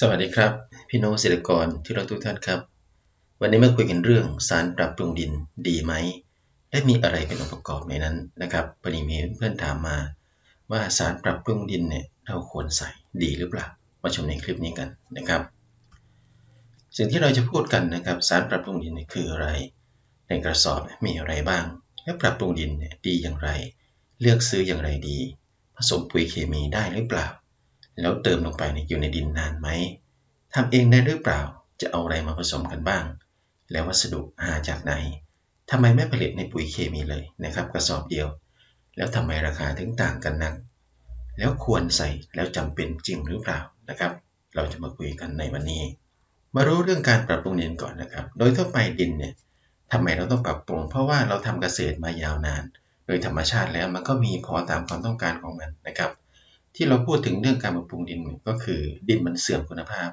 สวัสดีครับ พี่น้องเกษตรกรที่รักทุกท่านครับ วันนี้มาคุยกันเรื่องสารปรับปรุงดินดีไหมและมีอะไรเป็นองค์ประกอบในนั้นนะครับพอดีมีเพื่อนถามมา ว่าสารปรับปรุงดินเนี่ยเราควรใส่ดีหรือเปล่ามาชมในคลิปนี้กันนะครับ สิ่งที่เราจะพูดกันนะครับสารปรับปรุงดินคืออะไร ในกระสอบมีอะไรบ้าง และปรับปรุงดินเนี่ยดีอย่างไร เลือกซื้ออย่างไรดี ผสมปุ๋ยเคมีได้หรือเปล่า แล้วเติมลงไปในอยู่ในดินนานไหมทำเองได้หรือเปล่า จะเอาอะไรมาผสมกันบ้าง แล้ววัสดุหาจากไหนทำไมไม่ผลิตในปุ๋ยเคมีเลยนะครับกระสอบเดียว แล้วทำไมราคาถึงต่างกันนัก แล้วควรใส่แล้วจำเป็นจริงหรือเปล่านะครับ เราจะมาคุยกันในวันนี้ มารู้เรื่องการปรับปรุงดินก่อนนะครับ โดยทั่วไปดินเนี่ยทำไมเราต้องปรับปรุง เพราะว่าเราทำเกษตรมายาวนาน โดยธรรมชาติแล้วมันก็มีพอตามความต้องการของมันนะครับ ที่เราพูดถึงเรื่องการปรับปรุงดินก็คือดินมันเสื่อมคุณภาพ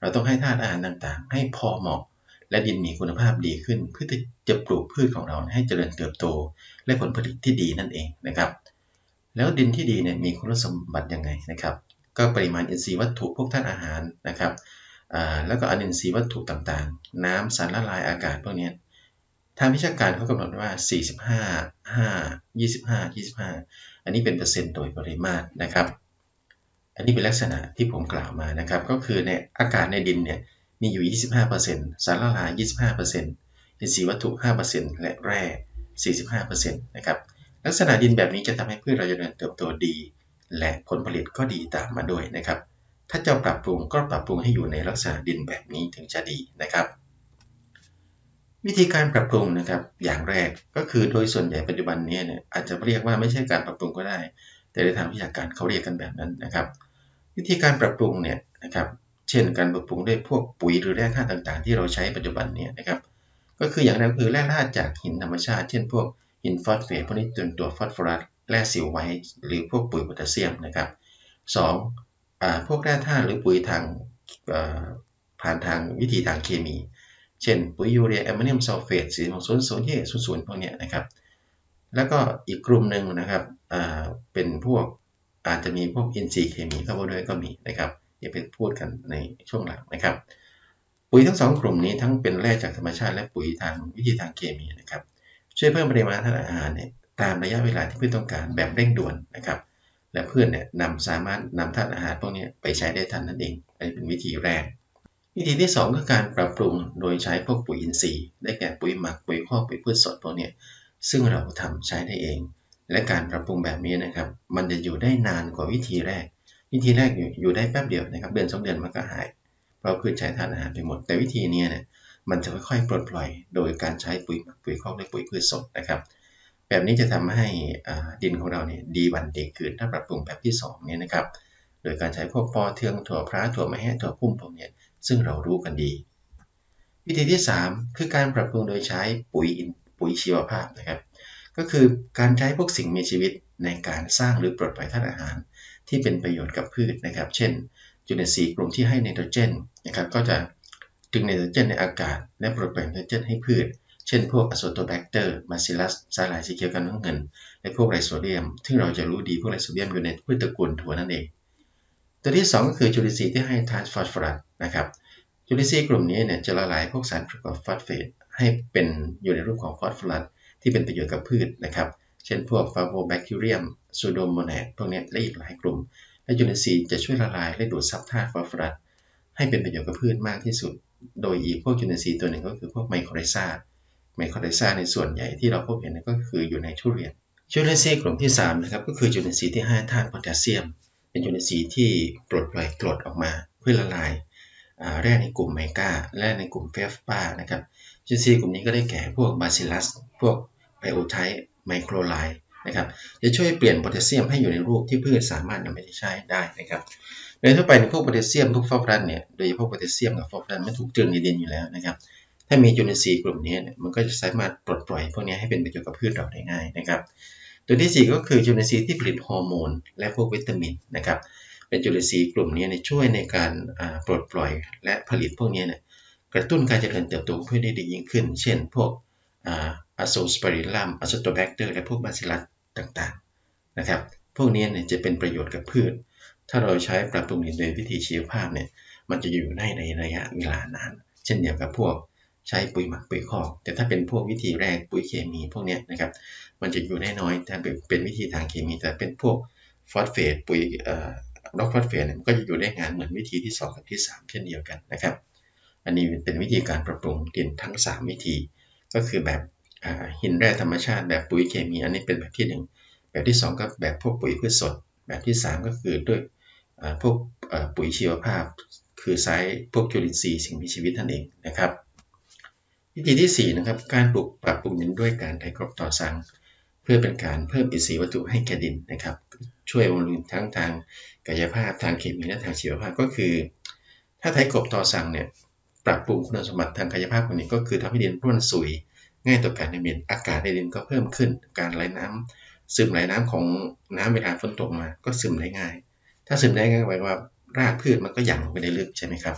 เราต้องให้ธาตุอาหารต่างๆ ให้พอเหมาะ และดินมีคุณภาพดีขึ้น เพื่อที่จะปลูกพืชของเราให้เจริญเติบโต และผลผลิตที่ดีนั่นเองนะครับ แล้วดินที่ดีเนี่ยมีคุณสมบัติยังไงนะครับ ก็ปริมาณอินทรีย์วัตถุพวกธาตุอาหารนะครับแล้วก็อนินทรีย์วัตถุต่างๆ น้ำสารละลายอากาศพวกนี้ทางวิชาการเขากำหนดว่า 45 5 25 25 อันนี้เป็นเปอร์เซ็นต์โดยปริมาตรนะครับ อันนี้เป็นลักษณะที่ผมกล่าวมานะครับ ก็คือในอากาศในดินเนี่ยมีอยู่ 25%สารละลาย 25%อินทรีย์วัตถุ 5%และแร่ 45%นะครับลักษณะดินแบบนี้จะทำให้พืชเราเจริญเติบโตดี และผลผลิตก็ดีตามมาด้วยนะครับ ถ้าจะปรับปรุงก็ปรับปรุงให้อยู่ในลักษณะดินแบบนี้ถึงจะดีนะครับ วิธีการปรับปรุงนะครับ อย่างแรกก็คือโดยส่วนใหญ่ปัจจุบันนี้เนี่ยอาจจะเรียกว่าไม่ใช่การปรับปรุงก็ได้ แต่ในทางวิชาการเขาเรียกกันแบบนั้นนะครับ วิธีการปรับปรุงเนี่ยนะครับเช่นการปรับปรุงด้วยพวกปุ๋ยหรือแร่ธาตุต่างๆ ที่เราใช้ปัจจุบันเนี่ยนะครับก็คืออย่างแรกคือแร่ธาตุจากหินธรรมชาติ เช่นพวกหินฟอสเฟตพวกนี้ตัวตัวฟอสฟอรัสแร่สิวไว้หรือพวกปุ๋ยโพแทสเซียมนะครับสองพวกแร่ธาตุหรือปุ๋ยทางผ่านทางวิธีทางเคมี เช่น ปุ๋ยยูเรียแอมโมเนียมซัลเฟตสีของศูนย์ศูนย์ที่ศูนย์ศูนย์พวกนี้นะครับแล้วก็อีกกลุ่มหนึ่งนะครับเป็นพวก อาจจะมีพวกอินทรีย์เคมีเข้ามาด้วยก็มีนะครับอย่าไปพูดกันในช่วงหลังนะครับ ปุ๋ยทั้งสองกลุ่มนี้ทั้งเป็นแร่จากธรรมชาติและปุ๋ยทางวิธีทางเคมีนะครับ ช่วยเพิ่มปริมาณธาตุอาหารเนี่ยตามระยะเวลาที่พืชต้องการแบบเร่งด่วนนะครับ และเพื่อนเนี่ยนำสามารถนำธาตุอาหารพวกนี้ไปใช้ได้ทันนั่นเองอันนี้เป็นวิธีแรก วิธีที่ 2 ก็การปรับปรุงโดยใช้พวกปุ๋ยอินทรีย์ ได้แก่ปุ๋ยหมักปุ๋ยคอกปุ๋ยพืชสดพวกนี้ซึ่งเราทำใช้ได้เอง และการปรับปรุงแบบนี้นะครับ มันจะอยู่ได้นานกว่าวิธีแรก วิธีแรกอยู่อยู่ได้แป๊บเดียวนะครับ เดือนสองเดือนมันก็หาย เพราะพืชใช้ทานอาหารไปหมด แต่วิธีนี้เนี่ยมันจะค่อยๆปลดปล่อยโดยการใช้ปุ๋ยหมักปุ๋ยคอกและปุ๋ยพืชสดนะครับ แบบนี้จะทำให้ดินของเราเนี่ยดีวันดีคืนถ้าปรับปรุงแบบที่2เนี่ยนะครับ โดยการใช้พวกปอเทืองถั่วพระถั่วมะแห้ถั่วพุ่มพวกนี้ซึ่งเรารู้กันดี วิธีที่ 3 คือการปรับปรุงโดยใช้ปุ๋ยปุ๋ยชีวภาพนะครับ ก็คือการใช้พวกสิ่งมีชีวิตในการสร้างหรือปลดปล่อยธาตุอาหาร ที่เป็นประโยชน์กับพืชนะครับ เช่น จุลินทรีย์กลุ่มที่ให้ไนโตรเจนนะครับก็จะดึงไนโตรเจนในอากาศ และปลดปล่อยไนโตรเจนให้พืช เช่น พวกอโซโตแบคเตอร์มาซิลัสสาหร่ายสีเขียวกันน้ำเงินและพวกไรโซเดียมซึ่งเราจะรู้ดีพวกไรโซเดียมอยู่ในพืชตระกูลถั่วนั่นเอง ตัวที่ 2 ก็คือจุลินทรีย์ที่ให้ทานฟอสฟอรัสนะครับจุลินทรีย์กลุ่มนี้เนี่ยจะละลายพวกสารประกอบฟอสเฟตให้เป็นอยู่ในรูปของฟอสฟอรัส ที่เป็นประโยชน์กับพืชนะครับ เช่นพวกฟาโบแบคทีเรียมซูโดโมแนดพวกนี้และอีกหลายกลุ่ม และจุลินทรีย์จะช่วยละลายและดูดซับธาตุฟอสฟอรัสให้เป็นประโยชน์กับพืชมากที่สุด โดยอีกพวกจุลินทรีย์ตัวหนึ่งก็คือพวกไมโครไรซาไมโครไรซาในส่วนใหญ่ที่เราพบเห็นก็คืออยู่ในทุเรียนจุลินทรีย์กลุ่มที่3นะครับก็คือจุลินทรีย์ที่ให้ธาตุโพแทสเซียม เป็นจุลินทรีย์ที่ปลดปล่อยกรดออกมาเพื่อละลายแร่ในกลุ่มไมกาและในกลุ่มเฟฟปานะครับจุลินทรีย์กลุ่มนี้ก็ได้แก่พวกบาซิลัส พวกไบโอไทป์ไมโครไลนะครับจะช่วยเปลี่ยนโพแทสเซียมให้อยู่ในรูปที่พืชสามารถนำไปใช้ได้นะครับโดยทั่วไปในพวกโพแทสเซียมพวกฟอสฟอรัสเนี่ยโดยเฉพาะโพแทสเซียมกับฟอสฟอรัสมันถูกตรึงในดินอยู่แล้วนะครับถ้ามีจุลินทรีย์กลุ่มนี้เนี่ยมันก็จะสามารถปลดปล่อยพวกนี้ให้เป็นประโยชน์กับพืชเราได้ง่ายนะครับตัวที่ 4 ก็คือจุลินทรีย์ที่ผลิตฮอร์โมนและพวกวิตามินนะครับเป็นจุลินทรีย์กลุ่มนี้ช่วยในการปลดปล่อยและผลิตพวกนี้เนี่ยกระตุ้นการเจริญเติบโตเพื่อได้ดียิ่งขึ้น เช่น พวก อะโซสปริลัมอะโซโตแบคเตอร์และพวกบาซิลัสต่างๆนะครับ พวกนี้เนี่ยจะเป็นประโยชน์กับพืช ถ้าเราใช้ปรับปรุงดินโดยวิธีชีวภาพเนี่ย มันจะอยู่ได้ในระยะเวลานาน เช่นเดียวกับพวกใช้ปุ๋ยหมักปุ๋ยคอก แต่ถ้าเป็นพวกวิธีแรกปุ๋ยเคมีพวกนี้นะครับ มันจะอยู่ได้น้อย ถ้าเป็นวิธีทางเคมี แต่เป็นพวกฟอสเฟตปุ๋ยเอ่อดอกฟอสเฟตเนี่ยก็จะอยู่ได้งานเหมือนวิธีที่ 2 กับที่ 3 เช่นเดียวกันนะครับ อันนี้เป็นวิธีการปรับปรุงดินทั้ง 3 วิธี ก็คือแบบหินแร่ธรรมชาติแบบปุ๋ยเคมีอันนี้เป็นแบบที่ 1 แบบที่ 2 ก็แบบพวกปุ๋ยพืชสด แบบที่ 3 ก็คือด้วยพวกปุ๋ยชีวภาพ คือใช้พวกจุลินทรีย์สิ่งมีชีวิตนั่นเองนะครับวิธีที่4นะครับการปลูกปรับปรุงดินด้วยการไถกรบต่อสัง เพื่อเป็นการเพิ่มอินทรีย์วัตถุให้แก่ดินนะครับ ช่วยบำรุงทั้งทางกายภาพทางเคมีและทางชีวภาพก็คือ ถ้าไถกบต่อสังเนี่ย ปรับปรุงคุณสมบัติทางกายภาพของดินก็คือทำให้ดินร่วนสุย ง่ายต่อการในดินอากาศในดินก็เพิ่มขึ้น การไหลน้ำซึมไหลน้ำของน้ำเวลาฝนตกมา ก็ซึมได้ง่าย ถ้าซึมได้ง่ายแปลว่ารากพืชมันก็หยั่งไปได้ลึกใช่ไหมครับ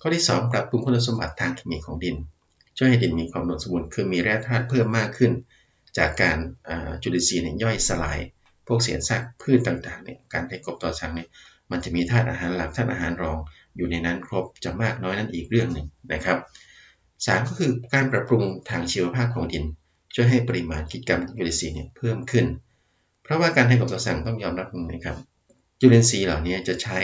ข้อที่ 2 ปรับปรุงคุณสมบัติทางเคมีของดิน ช่วยให้ดินมีความอุดมสมบูรณ์คือมีแร่ธาตุเพิ่มมากขึ้น จากการจุลินทรีย์ย่อยสลาย พวกเศษซากพืชต่างๆเนี่ยการไถกบต่อสังเนี่ยมันจะมีธาตุอาหารหลักธาตุอาหารรอง อยู่ในนั้นครบจะมากน้อยนั่นอีกเรื่องหนึ่งนะครับสามก็คือการปรับปรุงทางชีวภาพของดิน ช่วยให้ปริมาณกิจกรรมจุลินทรีย์เนี่ยเพิ่มขึ้น เพราะว่าการให้กับต่อสั่งต้องยอมรับนะครับจุลินทรีย์เหล่านี้จะใช้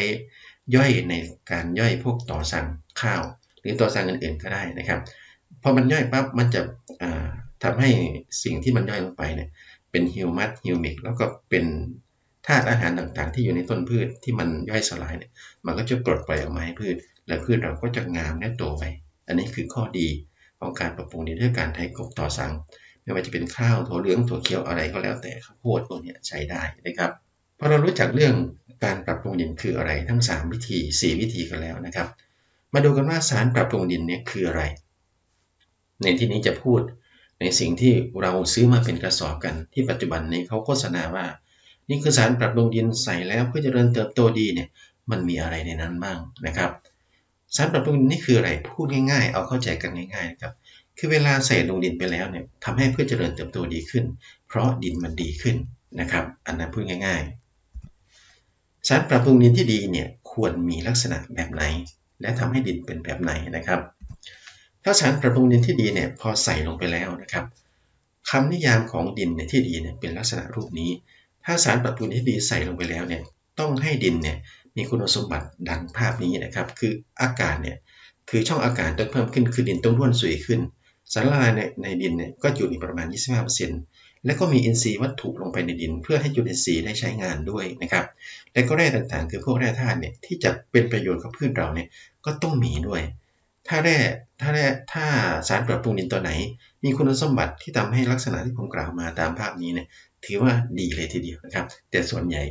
ย่อยในการย่อยพวกต่อสั่งข้าว หรือต่อสั่งอื่นๆก็ได้นะครับพอมันย่อยปั๊บมันจะทำให้สิ่งที่มันย่อยลงไปเนี่ยเป็นฮิวมัสฮิวมิกแล้วก็เป็น ธาตุอาหารต่างๆ ที่อยู่ในต้นพืชที่มันย่อยสลายเนี่ยมันก็จะปลดปล่อยออกมาให้พืช และพืชเราก็จะงามและโตไป อันนี้คือข้อดีของการปรับปรุงดินด้วยการไถกบต่อสัง ไม่ว่าจะเป็นข้าวถั่วเหลืองถั่วเขียวอะไรก็แล้วแต่ข้าวโพดพวกนี้ใช้ได้นะครับพอเรารู้จักเรื่องการปรับปรุงดินคืออะไรทั้ง 3 วิธี 4 วิธีกันแล้วนะครับ มาดูกันว่าสารปรับปรุงดินเนี่ยคืออะไร ในที่นี้จะพูดในสิ่งที่เราซื้อมาเป็นกระสอบกันที่ปัจจุบันนี้เขาโฆษณาว่า นี่คือสารปรับปรุงดินใส่แล้วเพื่อเจริญเติบโตดีเนี่ยมันมีอะไรในนั้นบ้างนะครับสารปรับปรุงดินนี่คืออะไรพูดง่ายๆ เอาเข้าใจกันง่ายๆครับคือเวลาใส่ลงดินไปแล้วเนี่ยทำให้พืชเจริญเติบโตดีขึ้น เพราะดินมันดีขึ้นนะครับ อันนั้นพูดง่ายๆ สารปรับปรุงดินที่ดีเนี่ยควรมีลักษณะแบบไหน และทำให้ดินเป็นแบบไหนนะครับ ถ้าสารปรับปรุงดินที่ดีเนี่ยพอใส่ลงไปแล้วนะครับคำนิยามของดินเนี่ยที่ดีเนี่ยเป็นลักษณะรูปนี้ ถ้าสารปรับปรุงที่ดีใส่ลงไปแล้วเนี่ยต้องให้ดินเนี่ยมีคุณสมบัติดังภาพนี้นะครับ คืออากาศเนี่ยคือช่องอากาศต้องเพิ่มขึ้นคือดินต้องร่วนสุยขึ้น สารละลายในในดินเนี่ยก็อยู่ในประมาณ 25%แล้วก็มีอินทรีย์วัตถุลงไปในดิน เพื่อให้จุลินทรีย์ได้ใช้งานด้วยนะครับและก็แร่ต่างๆ คือพวกแร่ธาตุเนี่ยที่จะเป็นประโยชน์กับพืชเราเนี่ยก็ต้องมีด้วย ถ้าแร่ถ้าแร่ถ้าสารปรับปรุงดินตัวไหน มีคุณสมบัติที่ทำให้ลักษณะที่ผมกล่าวมาตามภาพนี้เนี่ย ถือว่าดีเลยทีเดียวนะครับ แต่ส่วนใหญ่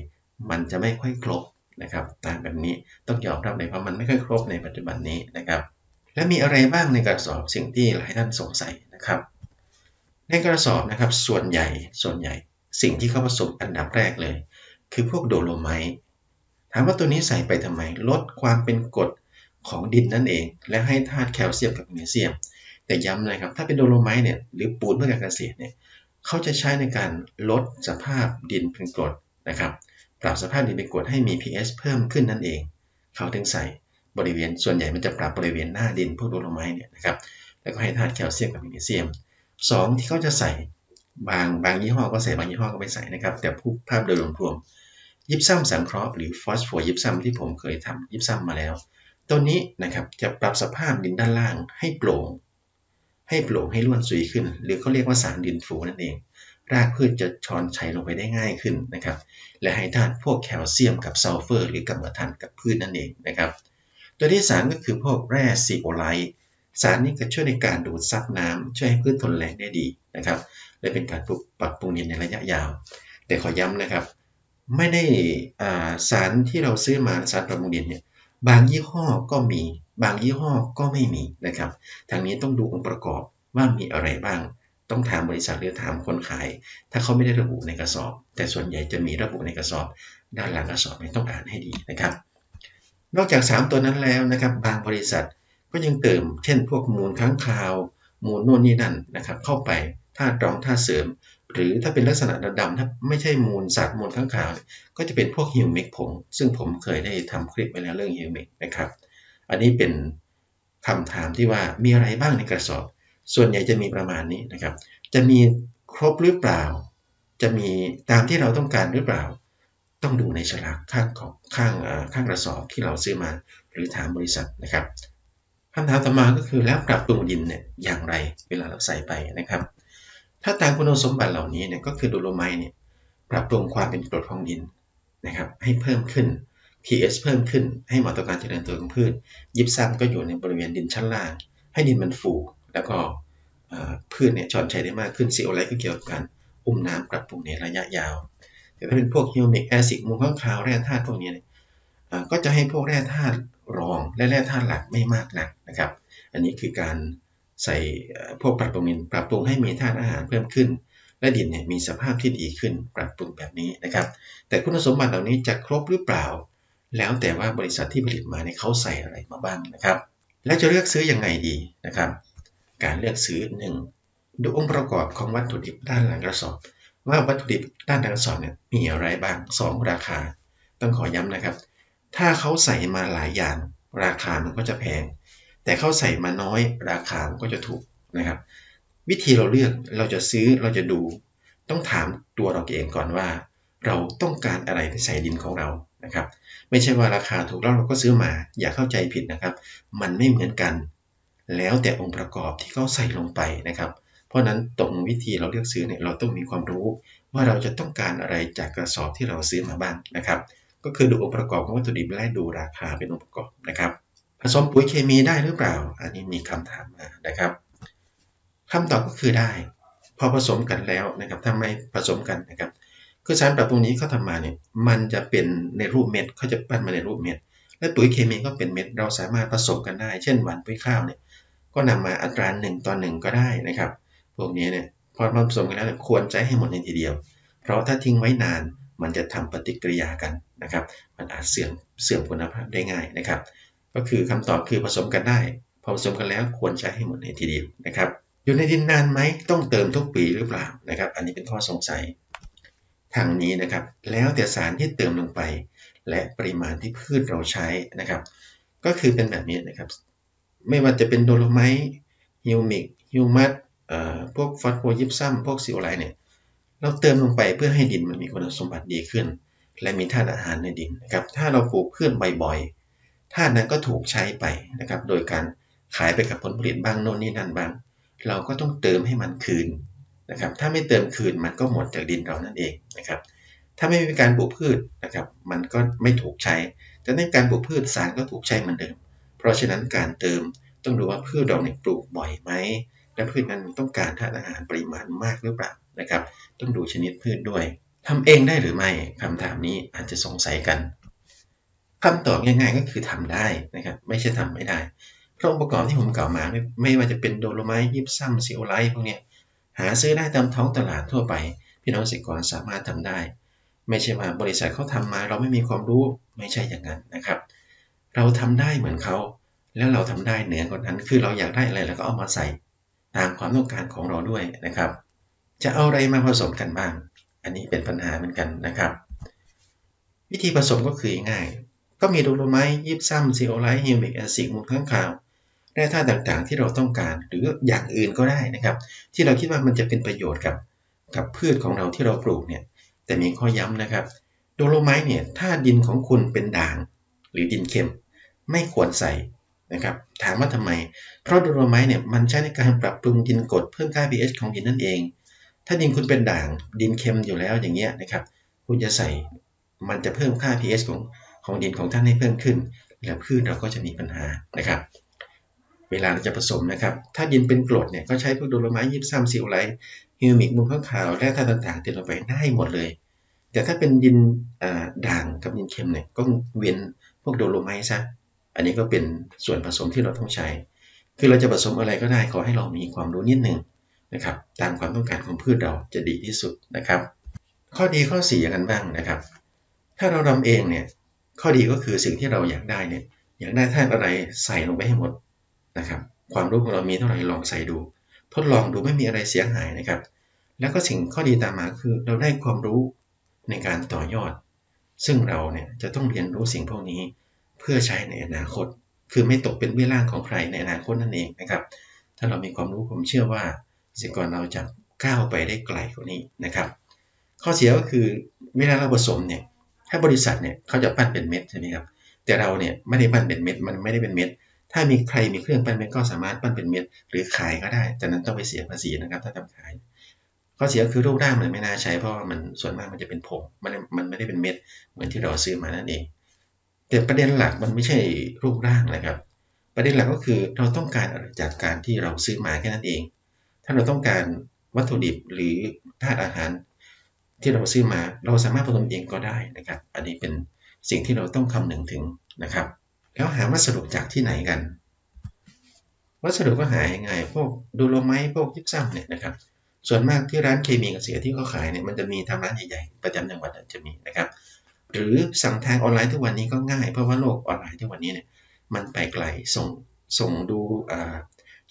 มันจะไม่ค่อยครบนะครับตามแบบนี้ต้องยอมรับเลยเพราะมันไม่ค่อยครบในปัจจุบันนี้นะครับ และมีอะไรบ้างในการสอบสิ่งที่หลายท่านสงสัยนะครับ ในกระสอบนะครับส่วนใหญ่ส่วนใหญ่สิ่งที่เขาผสมอันดับแรกเลย คือพวกโดโลไมต์ถามว่าตัวนี้ใส่ไปทำไมลดความเป็นกรดของดินนั่นเอง และให้ธาตุแคลเซียมกับแมกนีเซียม แต่ย้ำนะครับถ้าเป็นโดโลไมต์เนี่ยหรือปูนเพื่อการเกษตรเนี่ย เขาจะใช้ในการลดสภาพดินเป็นกรดนะครับปรับสภาพดินเป็นกรดให้มี pH เพิ่มขึ้นนั่นเอง เขาถึงใส่บริเวณส่วนใหญ่มันจะปรับบริเวณหน้าดินพวกโดโลไมต์เนี่ยนะครับแล้วก็ให้ธาตุแคลเซียมกับแมกนีเซียม 2 ที่เขาจะใส่บางบางยี่ห้อก็ใส่บางยี่ห้อก็ไม่ใส่นะครับ แต่ผู้ภาพโดยรวมยิบซ้ำสังเคราะห์หรือฟอสโฟยิบซ้ำที่ผมเคยทำยิบซ้ำมาแล้ว ตัวนี้นะครับจะปรับสภาพดินด้านล่างให้โปร่ง ให้โปร่งให้ล้วนซุยขึ้น หรือเขาเรียกว่าสารดินฟูนั่นเอง รากพืชจะช้อนชัยลงไปได้ง่ายขึ้นนะครับ และให้ธาตุพวกแคลเซียมกับซัลเฟอร์ หรือกรรมฐานกับพืชนั่นเองนะครับ ตัวที่สามก็คือพวกแร่ซีโอไลท์สารนี้ก็ช่วยในการดูดซับน้ำช่วยให้พืชทนแรงได้ดีนะครับและเป็นการปรับปรุงดินในระยะยาว แต่ขอย้ำนะครับ ไม่ได้สารที่เราซื้อมาสารปรับปรุงดินเนี่ยบางยี่ห้อก็มี บางยี่ห้อก็ไม่มีนะครับทางนี้ต้องดูองค์ประกอบว่ามีอะไรบ้าง ต้องถามบริษัทหรือถามคนขาย ถ้าเขาไม่ได้ระบุในกระสอบ แต่ส่วนใหญ่จะมีระบุในกระสอบ ด้านหลังกระสอบต้องอ่านให้ดีนะครับ นอกจาก 3 ตัวนั้นแล้วนะครับ บางบริษัทก็ยังเติม เช่น พวกมูลค้างคาว มูลโน่นนี่นั่นนะครับ เข้าไปธาตุรองธาตุเสริม หรือถ้าเป็นลักษณะดำๆถ้าไม่ใช่มูลสัตว์มูลข้างขาว ก็จะเป็นพวกฮิวมิกผง ซึ่งผมเคยได้ทำคลิปไปแล้วเรื่องฮิวมิกนะครับ อันนี้เป็นคำถามที่ว่ามีอะไรบ้างในกระสอบ ส่วนใหญ่จะมีประมาณนี้นะครับ จะมีครบหรือเปล่า จะมีตามที่เราต้องการหรือเปล่า ต้องดูในฉลากข้างของข้างข้างกระสอบที่เราซื้อมาหรือถามบริษัทนะครับคำถามต่อมาก็คือแล้วปรับปรุงดินเนี่ยอย่างไรเวลาเราใส่ไปนะครับ ถ้าตามคุณสมบัติเหล่านี้เนี่ยก็คือโดโลไมเนี่ยปรับปรุงความเป็นกรดของดินนะครับให้เพิ่มขึ้น pH เพิ่มขึ้นให้เหมาะต่อการเจริญเติบโตของพืช ยิบซ้ำก็อยู่ในบริเวณดินชั้นล่าง ให้ดินมันฟูแล้วก็พืชเนี่ยชอนชัยได้มากขึ้นซีโอไลท์ก็เกี่ยวกับการอุ้มน้ำปรับปรุงในระยะยาว แต่ถ้าเป็นพวกฮิวมิกแอซิดมูลข้างคาวแร่ธาตุพวกนี้เนี่ยก็จะให้พวกแร่ธาตุรองและแร่ธาตุหลักไม่มากนักนะครับ อันนี้คือการใส่พวกปรับปรุงดินปรับปรุงให้มีธาตุอาหารเพิ่มขึ้น และดินเนี่ยมีสภาพที่ดีขึ้นปรับปรุงแบบนี้นะครับ แต่คุณสมบัติเหล่านี้จะครบหรือเปล่า แล้วแต่ว่าบริษัทที่ผลิตมาเนี่ยเขาใส่อะไรมาบ้างนะครับ และจะเลือกซื้อยังไงดีนะครับ การเลือกซื้อ 1. ดูองค์ประกอบของวัตถุดิบด้านหลังกระสอบ ว่าวัตถุดิบด้านหลังกระสอบเนี่ยมีอะไรบ้าง 2. ราคา ต้องขอย้ำนะครับ ถ้าเขาใส่มาหลายอย่าง ราคามันก็จะแพง แต่เขาใส่มาน้อยราคามันก็จะถูกนะครับ วิธีเราเลือกเราจะซื้อเราจะดู ต้องถามตัวเราเองก่อนว่า เราต้องการอะไรใส่ดินของเรา นะครับ ไม่ใช่ว่าราคาถูกแล้วเราก็ซื้อมา อย่าเข้าใจผิดนะครับ มันไม่เหมือนกัน แล้วแต่องค์ประกอบที่เขาใส่ลงไปนะครับ เพราะนั้นตรงวิธีเราเลือกซื้อเนี่ยเราต้องมีความรู้ว่าเราจะต้องการอะไรจากกระสอบที่เราซื้อมาบ้างนะครับ ก็คือดูองค์ประกอบของวัตถุดิบและดูราคาเป็นองค์ประกอบนะครับ ผสมปุ๋ยเคมีได้หรือเปล่า อันนี้มีคำถามมานะครับคำตอบก็คือได้ พอผสมกันแล้วนะครับทำไม่ผสมกันนะครับ คือสารปรับปรุงนี้เขาทำมาเนี่ยมันจะเป็นในรูปเม็ดเขาจะปั้นมาในรูปเม็ด และปุ๋ยเคมีก็เป็นเม็ดเราสามารถผสมกันได้ เช่นหวานปุ๋ยข้าวเนี่ยก็นำมาอัตราหนึ่งต่อหนึ่งก็ได้นะครับพวกนี้เนี่ยพอผสมกันแล้วควรใช้ให้หมดในทีเดียว เพราะถ้าทิ้งไว้นานมันจะทำปฏิกิริยากันนะครับ มันอาจเสื่อมเสื่อมคุณภาพได้ง่ายนะครับ ก็คือคำตอบคือผสมกันได้ พอผสมกันแล้วควรใช้ให้หมดในทีเดียวนะครับ อยู่ในดินนานไหมต้องเติมทุกปีหรือเปล่านะครับ อันนี้เป็นข้อสงสัย ทางนี้นะครับ แล้วแต่สารที่เติมลงไป และปริมาณที่พืชเราใช้นะครับ ก็คือเป็นแบบนี้นะครับ ไม่ว่าจะเป็นโดโลไมต์ฮิวมิกฮิวมัสพวกฟอสโฟยิปซัมพวกซิโอไลเนี่ยเราเติมลงไปเพื่อให้ดินมันมีคุณสมบัติดีขึ้น และมีธาตุอาหารในดินนะครับ ถ้าเราปลูกพืชบ่อยๆธาตุนั้นก็ถูกใช้ไปนะครับ โดยการขายไปกับผลผลิตบ้างโน่นนี่นั่นบ้าง เราก็ต้องเติมให้มันคืน นะครับถ้าไม่เติมคืนมันก็หมดจากดินเรานั่นเองนะครับถ้าไม่มีการปลูกพืชนะครับมันก็ไม่ถูกใช้แต่ในการปลูกพืชสารก็ถูกใช้เหมือนเดิม เพราะฉะนั้นการเติมต้องดูว่าพืชเราเนี่ยปลูกบ่อยไหมและพืชนั้นต้องการธาตุอาหารปริมาณมากหรือเปล่านะครับต้องดูชนิดพืชด้วยทำเองได้หรือไม่คำถามนี้อาจจะสงสัยกันคำตอบง่ายๆก็คือทำได้นะครับไม่ใช่ทำไม่ได้เพราะองค์ประกอบที่ผมกล่าวมาไม่ไม่ว่าจะเป็นโดโลไมต์ยิปซัมซิโอไลท์พวกนี้ หาซื้อได้ตามท้องตลาดทั่วไป พี่น้องเกษตรกรสามารถทำได้ ไม่ใช่ว่าบริษัทเขาทำมา เราไม่มีความรู้ไม่ใช่อย่างนั้นนะครับ เราทำได้เหมือนเขา แล้วเราทำได้เหนือกว่านั้น คือเราอยากได้อะไรแล้วก็เอามาใส่ตามความต้องการของเราด้วยนะครับ จะเอาอะไรมาผสมกันบ้าง อันนี้เป็นปัญหาเหมือนกันนะครับ วิธีผสมก็คือง่าย ก็มีโดโลไมต์ยิบซ้ำซีโอไลท์ฮิวมิกแอซิดมูลข้างคาว แร่ธาตุต่างๆ ที่เราต้องการ หรืออย่างอื่นก็ได้นะครับ ที่เราคิดว่ามันจะเป็นประโยชน์กับกับพืชของเราที่เราปลูกเนี่ยแต่มีข้อย้ำนะครับโดโลไมต์เนี่ยถ้าดินของคุณเป็นด่าง หรือดินเค็มไม่ควรใส่นะครับถามว่าทำไม เพราะโดโลไมต์เนี่ยมันใช้ในการปรับปรุงดินกรดเพิ่มค่า pH ของดินนั่นเอง ถ้าดินคุณเป็นด่างดินเค็มอยู่แล้วอย่างเงี้ยนะครับคุณจะใส่มันจะเพิ่มค่า pH ของของดินของท่านให้เพิ่มขึ้น แล้วพืชเราก็จะมีปัญหานะครับ เวลาเราจะผสมนะครับถ้าดินเป็นกรดเนี่ยก็ใช้พวกโดโลไมต์ยิบซ้ำซิลไลท์ฮิวมิกมูลข้างขาวและธาตุต่างๆเติมลงไปได้หมดเลย แต่ถ้าเป็นดินด่างกับดินเค็มเนี่ยก็เว้นพวกโดโลไมต์ซะอันนี้ก็เป็นส่วนผสมที่เราต้องใช้ คือเราจะผสมอะไรก็ได้ขอให้เรามีความรู้นิดหนึ่งนะครับตามความต้องการของพืชเราจะดีที่สุดนะครับ ข้อดีข้อเสียกันบ้างนะครับ ถ้าเราทำเองเนี่ยข้อดีก็คือสิ่งที่เราอยากได้เนี่ยอยากได้ธาตุอะไรใส่ลงไปให้หมด นะครับความรู้ของเรามีเท่าไหร่ลองใส่ดู ทดลองดูไม่มีอะไรเสียหายนะครับ แล้วก็สิ่งข้อดีตามมาคือเราได้ความรู้ในการต่อยอด ซึ่งเราเนี่ยจะต้องเรียนรู้สิ่งพวกนี้เพื่อใช้ในอนาคต คือไม่ตกเป็นเบื้องล่างของใครในอนาคตนั่นเองนะครับ ถ้าเรามีความรู้ผมเชื่อว่าสิ่งก่อนเราจะก้าวไปได้ไกลกว่านี้นะครับ ข้อเสียก็คือเวลาเราผสมเนี่ยถ้าบริษัทเนี่ยเขาจะปั้นเป็นเม็ดใช่ไหมครับแต่เราเนี่ยไม่ได้ปั้นเป็นเม็ดมันไม่ได้เป็นเม็ด ถ้ามีใครมีเครื่องปั้นเม็ดก็สามารถปั้นเป็นเม็ดหรือขายก็ได้ แต่นั้นต้องไปเสียภาษีนะครับถ้าทำขายข้อเสียคือรูปร่างมันไม่น่าใช้เพราะมันส่วนมากมันจะเป็นผงมันมันไม่ได้เป็นเม็ดเหมือนที่เราซื้อมานั่นเอง แต่ประเด็นหลักมันไม่ใช่รูปร่างนะครับ ประเด็นหลักก็คือเราต้องการอะไรจากการที่เราซื้อมาแค่นั้นเอง ถ้าเราต้องการวัตถุดิบหรือธาตุอาหารที่เราซื้อมาเราสามารถผสมเองก็ได้นะครับ อันนี้เป็นสิ่งที่เราต้องคำนึงถึงนะครับ แล้วหาวัสดุจากที่ไหนกัน วัสดุก็หายังไงพวกดูโลไมต์พวกยิปซัมเนี่ยนะครับ ส่วนมากที่ร้านเคมีเกษตรที่เขาขายเนี่ยมันจะมีทางร้านใหญ่ๆประจำจังหวัดจะมีนะครับ หรือสั่งทางออนไลน์ทุกวันนี้ก็ง่าย เพราะว่าโลกออนไลน์ทุกวันนี้เนี่ยมันไปไกลส่งส่งดู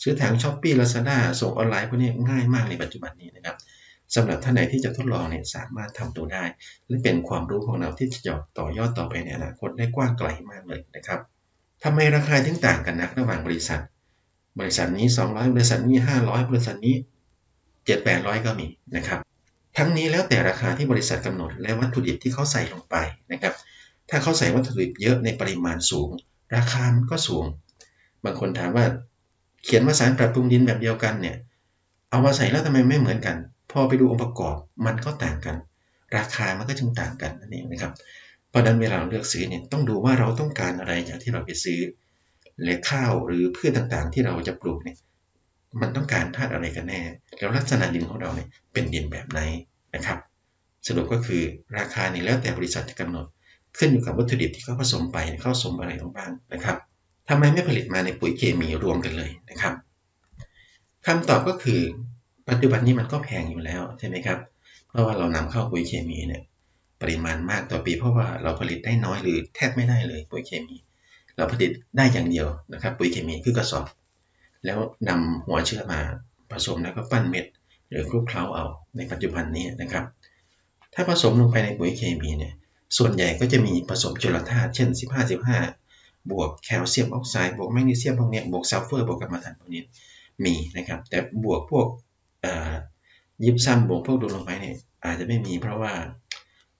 ซื้อทางช้อปปี้ลาซาด้าส่งออนไลน์พวกนี้ง่ายมากในปัจจุบันนี้นะครับสำหรับท่านไหนที่จะทดลองเนี่ยสามารถทำตัวได้ และเป็นความรู้ของเราที่จะต่อยอดต่อไปในอนาคตได้กว้างไกลมากเลยนะครับ ทำไมราคาถึงต่างกันนักระหว่างบริษัท บริษัทนี้ 200 บริษัทนี้ 500 บริษัทนี้ 7 800 ก็มีนะครับ ทั้งนี้แล้วแต่ราคาที่บริษัทกำหนดและวัตถุดิบที่เขาใส่ลงไปนะครับ ถ้าเขาใส่วัตถุดิบเยอะในปริมาณสูง ราคามันก็สูง บางคนถามว่าเขียนว่าสารปรับปรุงดินแบบเดียวกันเนี่ย เอามาใส่แล้วทำไมไม่เหมือนกัน พอไปดูองค์ประกอบมันก็ต่างกัน ราคามันก็จึงต่างกันนั่นเองนะครับ เพราะนั้นเวลาเราเลือกซื้อเนี่ยต้องดูว่าเราต้องการอะไรจากที่เราไปซื้อและข้าวหรือพืชต่างๆ ที่เราจะปลูกเนี่ยมันต้องการธาตุอะไรกันแน่ แล้วลักษณะดินของเราเนี่ยเป็นดินแบบไหนนะครับ สรุปก็คือราคานี่แล้วแต่บริษัทจะกำหนด ขึ้นอยู่กับวัตถุดิบที่เขาผสมไปเขาผสมอะไรบ้างนะครับทำไมไม่ผลิตมาในปุ๋ยเคมีรวมกันเลยนะครับคำตอบก็คือปัจจุบันนี้มันก็แพงอยู่แล้วใช่ไหมครับ เพราะว่าเรานำเข้าปุ๋ยเคมีเนี่ย ปริมาณมากต่อปี เพราะว่าเราผลิตได้น้อยหรือแทบไม่ได้เลยปุ๋ยเคมี เราผลิตได้อย่างเดียวนะครับ ปุ๋ยเคมีคือกระสอบ แล้วนำหัวเชื้อมาผสมแล้วก็ปั้นเม็ด หรือคลุกเคล้าเอาในปัจจุบันนี้นะครับ ถ้าผสมลงไปในปุ๋ยเคมีเนี่ยส่วนใหญ่ก็จะมีผสมจุลธาตุเช่น 15 15 บวกแคลเซียมออกไซด์บวกแมกนีเซียมพวกนี้บวกซัลเฟอร์บวกกัมมันถันพวกนี้มีนะครับ แต่บวกพวกยิบซ้ำบวกพวกดูลงไปเนี่ยอาจจะไม่มีเพราะว่า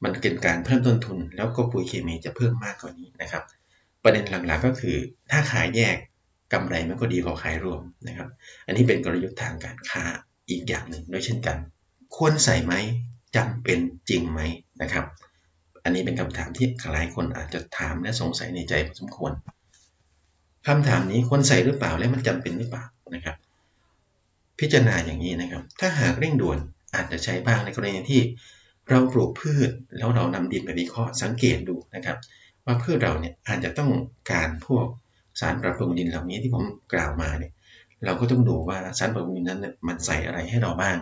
มันเป็นการเพิ่มต้นทุน แล้วก็ปุ๋ยเคมีจะเพิ่มมากกว่านี้นะครับ ประเด็นหลักๆก็คือ ถ้าขายแยกกำไรมันก็ดีกว่าขายรวมนะครับ อันนี้เป็นกลยุทธ์ทางการค้าอีกอย่างหนึ่งด้วยเช่นกัน ควรใส่ไหมจำเป็นจริงไหมนะครับ อันนี้เป็นคำถามที่หลายคนอาจจะถามและสงสัยในใจพอสมควรคำถามนี้ควรใส่หรือเปล่าและมันจำเป็นหรือเปล่านะครับ พิจารณาอย่างนี้นะครับ ถ้าหากเร่งด่วนอาจจะใช้บ้างในกรณีที่ เราปลูกพืชแล้วเรานำดินไปวิเคราะห์สังเกตดูนะครับ ว่าพืชเราเนี่ยอาจจะต้องการพวกสารปรับปรุงดินเหล่านี้ที่ผมกล่าวมาเนี่ยเราก็ต้องดูว่าสารปรับปรุงดินนั้นมันใส่อะไรให้เราบ้าง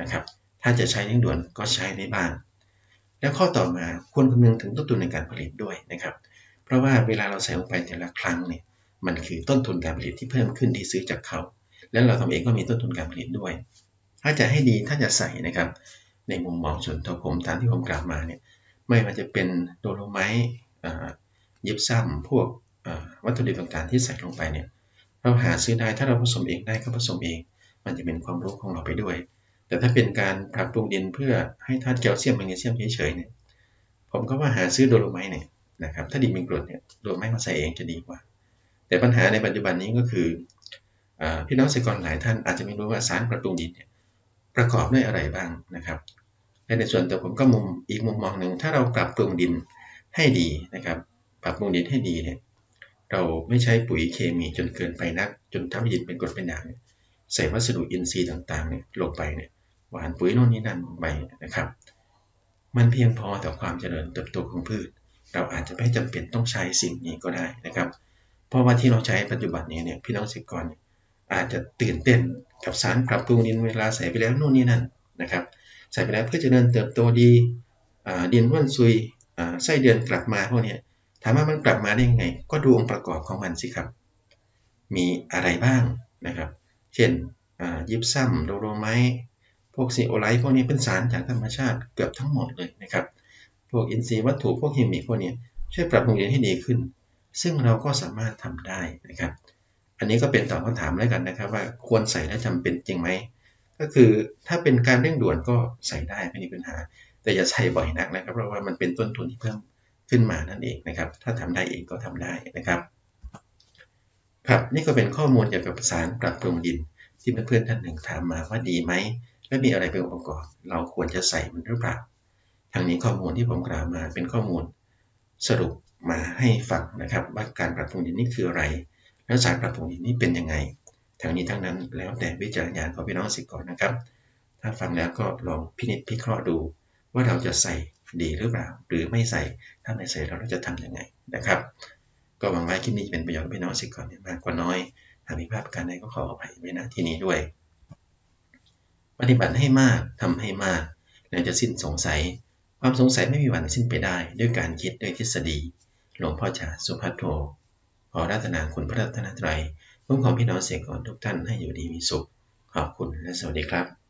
นะครับ ถ้าจะใช้เร่งด่วนก็ใช้ได้บ้าง แล้วข้อต่อมาควรคำนึงถึงต้นทุนในการผลิตด้วยนะครับ เพราะว่าเวลาเราใส่ลงไปแต่ละครั้งเนี่ยมันคือต้นทุนการผลิตที่เพิ่มขึ้นที่ซื้อจากเขา แล้วเราทำเองก็มีต้นทุนการผลิตด้วย ถ้าจะให้ดีถ้าจะใส่นะครับ ในมุมมองส่วนตัวผมตามที่ผมกล่าวมาเนี่ยไม่ว่าจะเป็นโดโลไมต์ยิบซ้ำพวกวัตถุดิบต่างๆที่ใส่ลงไปเนี่ยเราหาซื้อได้ถ้าเราผสมเองได้ก็ผสมเอง มันจะเป็นความรู้ของเราไปด้วย แต่ถ้าเป็นการปรับปรุงดินเพื่อให้ธาตุแคลเซียมแมกนีเซียมเฉยๆเนี่ยผมก็ว่าหาซื้อโดโลไมต์เนี่ยนะครับถ้าดินมีกรดเนี่ยโดโลไมต์มาใส่เองจะดีกว่า แต่ปัญหาในปัจจุบันนี้ก็คือพี่น้องเกษตรกรหลายท่านอาจจะไม่รู้ว่าสารปรับปรุงดินเนี่ย ประกอบด้วยอะไรบ้างนะครับและในส่วนตัวผมก็มุมอีกมุมมองหนึ่งถ้าเราปรับปรุงดินให้ดีนะครับ ปรับปรุงดินให้ดีเนี่ยเราไม่ใช้ปุ๋ยเคมีจนเกินไปนัก จนทำให้ดินเป็นกรดเป็นด่างใส่วัสดุอินทรีย์ต่างๆเนี่ยลงไปเนี่ยหวานปุ๋ยโน่นนี่นั่นไปนะครับ มันเพียงพอต่อความเจริญเติบโตของพืช เราอาจจะไม่จำเป็นต้องใช้สิ่งนี้ก็ได้นะครับ เพราะว่าที่เราใช้ปัจจุบันนี้เนี่ยพี่น้องเกษตรกรอาจจะตื่นเต้น กับสารปรับปรุงดินเวลาใส่ไปแล้วนู่นนี่นั่นนะครับใส่ไปแล้วเพื่อจะเดินเติบโตดีดินร่วนซุยไส้เดือนกลับมาพวกนี้ถามว่ามันกลับมาได้ยังไง ก็ดูองค์ประกอบของมันสิครับ มีอะไรบ้างนะครับ เช่นยิบซ้ำโดโลไมพวกซีโอไลท์พวกนี้เป็นสารจากธรรมชาติเกือบทั้งหมดเลยนะครับ พวกอินทรีย์วัตถุพวกเคมีพวกนี้ช่วยปรับปรุงดินให้ดีขึ้น ซึ่งเราก็สามารถทำได้นะครับ อันนี้ก็เป็นตอบคำถามแล้วกันนะครับ ว่าควรใส่และจำเป็นจริงไหมก็คือถ้าเป็นการเร่งด่วนก็ใส่ได้ไม่มีปัญหา แต่อย่าใช้บ่อยนักนะครับ เพราะว่ามันเป็นต้นทุนที่เพิ่มขึ้นมานั่นเองนะครับ ถ้าทำได้เองก็ทำได้นะครับครับนี่ก็เป็นข้อมูลเกี่ยวกับสารปรับปรุงดิน ที่เพื่อนๆท่านหนึ่งถามมาว่าดีไหมและมีอะไรเป็นองค์ประกอบ เราควรจะใส่มันหรือเปล่าทางนี้ข้อมูลที่ผมกล่าวมาเป็นข้อมูลสรุปมาให้ฟังนะครับ ว่าการปรับปรุงดินนี่คืออะไร แล้วสารปรับปรุงนนี่เป็นยังไงทางนี้ทั้งนั้นแล้วแต่วิจารณญาณของพี่น้องสิก่อนนะครับ ถ้าฟังแล้วก็ลองพินิจพิเคราะห์ดู ว่าเราจะใส่ดีหรือเปล่า หรือไม่ใส่ถ้าไม่ใส่เราจะทํำยังไงนะครับ ก็หวังว่าคลิปนี้จะเป็นประโยชน์พี่น้องสิก่อนมากกว่าน้อยถ้ามีภาพการใดก็ขออภัยไว้ณที่นี้ด้วย ปฏิบัติให้มากทำให้มากแล้วจะสิ้นสงสัย ความสงสัยไม่มีวันสิ้นไปได้ ด้วยการคิดด้วยทฤษฎีหลวงพ่อจ่าสุภัทโท ขอรัตนาคุณพระรัตนตรัยคุ้มครองพี่น้องเสียก่อนทุกท่านให้อยู่ดีมีสุข ขอบคุณและสวัสดีครับ